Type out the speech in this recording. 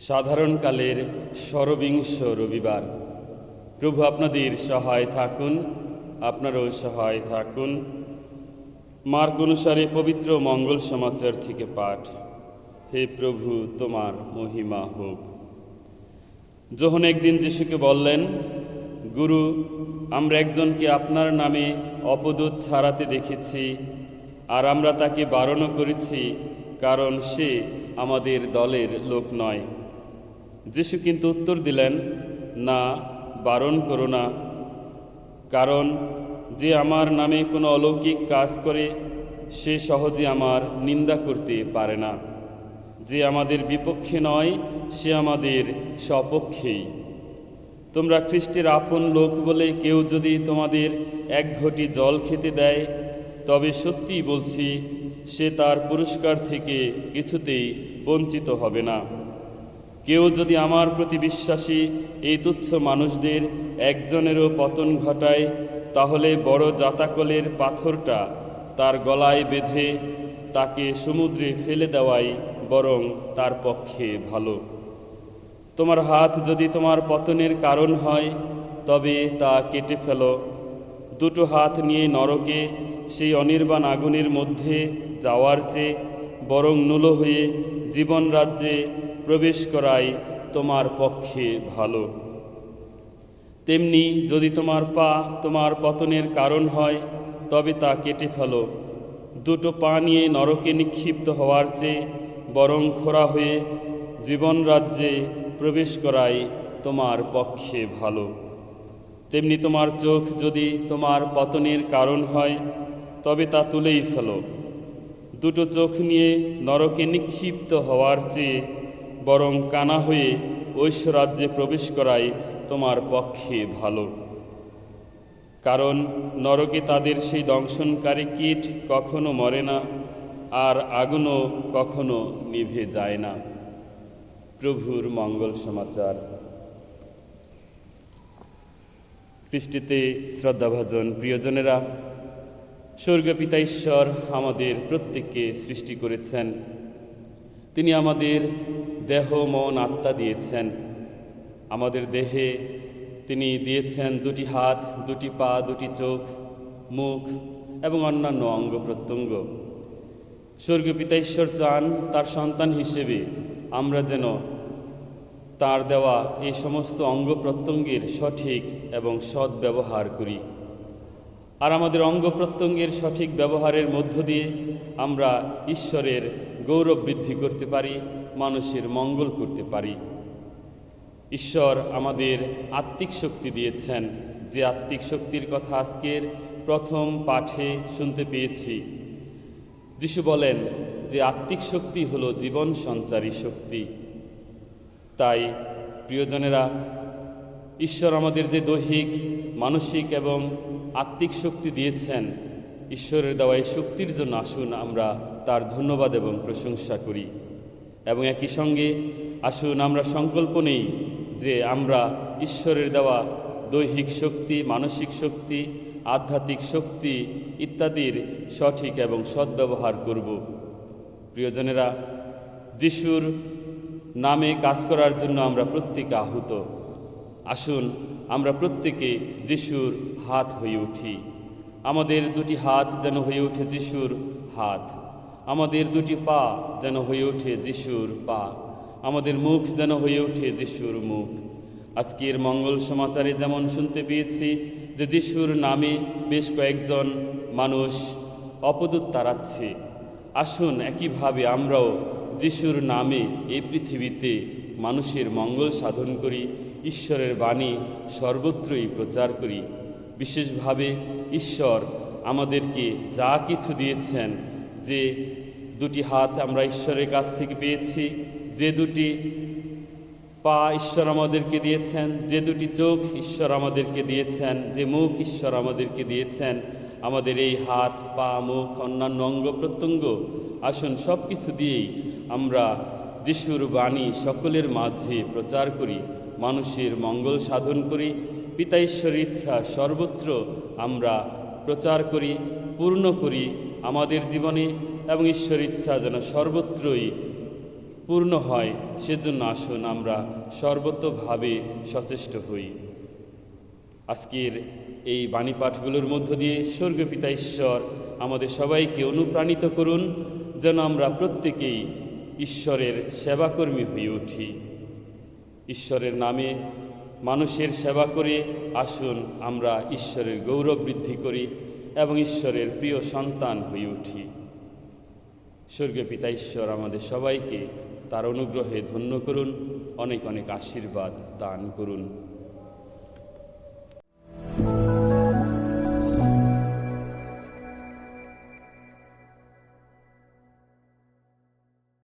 সাধারণকালের সরবিংশ রবিবার। প্রভু আপনাদের সহায় থাকুন, আপনারও সহায় থাকুন। মার্ক অনুসারে পবিত্র মঙ্গল সমাচার থেকে পাঠ। হে প্রভু, তোমার মহিমা হোক। যখন একদিন যিশুকে বললেন, গুরু, আমরা একজনকে আপনার নামে অপদূত ছাড়াতে দেখেছি, আর আমরা তাকে বারণও করেছি, কারণ সে আমাদের দলের লোক নয়। যিশু কিন্তু উত্তর দিলেন, না, বারণ করো না। কারণ যে আমার নামে কোনো অলৌকিক কাজ করে, সে সহজে আমার নিন্দা করতে পারে না। যে আমাদের বিপক্ষে নয়, সে আমাদের সপক্ষেই। তোমরা খ্রিস্টের আপন লোক বলে কেউ যদি তোমাদের এক ঘটি জল খেতে দেয়, তবে সত্যিই বলছি, সে তার পুরস্কার থেকে কিছুতেই বঞ্চিত হবে না। কেউ যদি আমার প্রতি বিশ্বাসী এই তুচ্ছ মানুষদের একজনেরও পতন ঘটায়, তাহলে বড় জাতাকলের পাথরটা তার গলায় বেঁধে তাকে সমুদ্রে ফেলে দেওয়াই বরং তার পক্ষে ভালো। তোমার হাত যদি তোমার পতনের কারণ হয়, তবে তা কেটে ফেলো। দুটো হাত নিয়ে নরকে সেই অনির্বাণ আগুনের মধ্যে যাওয়ার চেয়ে বরং নুলো হয়ে জীবন রাজ্যে প্রবেশ করাই তোমার পক্ষে ভালো। তেমনি যদি তোমার পা তোমার পতনের কারণ হয়, তবে তা কেটে ফেলো। দুটো পা নিয়ে নরকে নিক্ষিপ্ত হওয়ার চেয়ে বরং খোরা হয়ে জীবন রাজ্যে প্রবেশ করাই তোমার পক্ষে ভালো। তেমনি তোমার চোখ যদি তোমার পতনের কারণ হয়, তবে তা তুলেই ফেলো। দুটো চোখ নিয়ে নরকে নিক্ষিপ্ত হওয়ার চেয়ে বরং কানা হয়ে ঐশ্বরাজ্যে প্রবেশ করাই তোমার পক্ষে ভালো। কারণ নরকে তাদের সেই দংশনকারী কীট কখনো মরে না, আর আগুনও কখনো নিভে যায় না। প্রভুর মঙ্গল সমাচার। কৃষ্টিতে শ্রদ্ধাভাজন প্রিয়জনেরা, স্বর্গপিতা ঈশ্বর আমাদের প্রত্যেককে সৃষ্টি করেছেন। তিনি আমাদের দেহ, মন, আত্মা দিয়েছেন। আমাদের দেহে তিনি দিয়েছেন দুটি হাত, দুটি পা, দুটি চোখ, মুখ এবং অন্যান্য অঙ্গ প্রত্যঙ্গ। স্বর্গীয় পিতা ঈশ্বর চান তার সন্তান হিসেবে আমরা যেন তার দেওয়া এই সমস্ত অঙ্গ প্রত্যঙ্গের সঠিক এবং সৎ ব্যবহার করি। আর আমাদের অঙ্গ প্রত্যঙ্গের সঠিক ব্যবহারের মধ্য দিয়ে আমরা ঈশ্বরের গৌরব বৃদ্ধি করতে পারি। মানুষের মঙ্গল করতে পারি। ঈশ্বর আমাদের আত্মিক শক্তি দিয়েছেন। যে আত্মিক শক্তির কথা আজকের প্রথম পাঠে শুনতে পেয়েছি। যিশু বলেন যে আত্মিক শক্তি হলো জীবন সঞ্চারী শক্তি। তাই, প্রিয়জনেরা, ঈশ্বর আমাদের যে দৈহিক, মানসিক এবং আত্মিক শক্তি দিয়েছেন, ঈশ্বরের দেওয়া এই শক্তির জন্য আসুন আমরা তার ধন্যবাদ এবং প্রশংসা করি। এবং একই সঙ্গে আসুন আমরা সংকল্প নেই যে আমরা ঈশ্বরের দেওয়া দৈহিক শক্তি, মানসিক শক্তি, আধ্যাত্মিক শক্তি ইত্যাদির সঠিক এবং সদ্ব্যবহার করব। প্রিয়জনেরা, যিশুর নামে কাজ করার জন্য আমরা প্রত্যেকে আহুত। আসুন আমরা প্রত্যেকে যিশুর হাত হয়ে উঠি। আমাদের দুটি হাত যেন হয়ে ওঠে যিশুর হাত। আমাদের দুটি পা যেন হয়ে ওঠে যিশুর পা। আমাদের মুখ যেন হয়ে ওঠে যিশুর মুখ। আজকের মঙ্গল সমাচারে যেমন শুনতে পেয়েছি যে যিশুর নামে বেশ কয়েকজন মানুষ অপদূত তাড়াচ্ছে। আসুন একইভাবে আমরাও যিশুর নামে এই পৃথিবীতে মানুষের মঙ্গল সাধন করি, ঈশ্বরের বাণী সর্বত্রই প্রচার করি। বিশেষভাবে ঈশ্বর আমাদেরকে যা কিছু দিয়েছেন যে দুটি হাত আমরা ঈশ্বরের কাছ থেকে পেয়েছি, যে দুটি পা ঈশ্বর আমাদেরকে দিয়েছেন, যে দুটি চোখ ঈশ্বর আমাদেরকে দিয়েছেন, যে মুখ ঈশ্বর আমাদেরকে দিয়েছেন, আমাদের এই হাত, পা, মুখ, অন্যান্য অঙ্গ প্রত্যঙ্গ, আসুন সব কিছু দিয়েই আমরা যিশুর বাণী সকলের মাঝে প্রচার করি, মানুষের মঙ্গল সাধন করি, পিতা ঈশ্বরের ইচ্ছা সর্বত্র আমরা প্রচার করি, পূর্ণ করি আমাদের জীবনে এবং ঈশ্বর ইচ্ছা যেন সর্বত্রই পূর্ণ হয়, সেজন্য আসুন আমরা সর্বতভাবে সচেষ্ট হই। আজকের এই বাণী পাঠগুলোর মধ্য দিয়ে স্বর্গীয় পিতা ঈশ্বর আমাদের সবাইকে অনুপ্রাণিত করুন, যেন আমরা প্রত্যেকেই ঈশ্বরের সেবাকর্মী হয়ে উঠি। ঈশ্বরের নামে মানুষের সেবা করে আসুন আমরা ঈশ্বরের গৌরব বৃদ্ধি করি। এবং ঈশ্বরের প্রিয় সন্তান হয়ে উঠি। স্বর্গীয় পিতা ঈশ্বর আমাদের সবাইকে তার অনুগ্রহে ধন্য করুন, অনেক অনেক আশীর্বাদ দান করুন।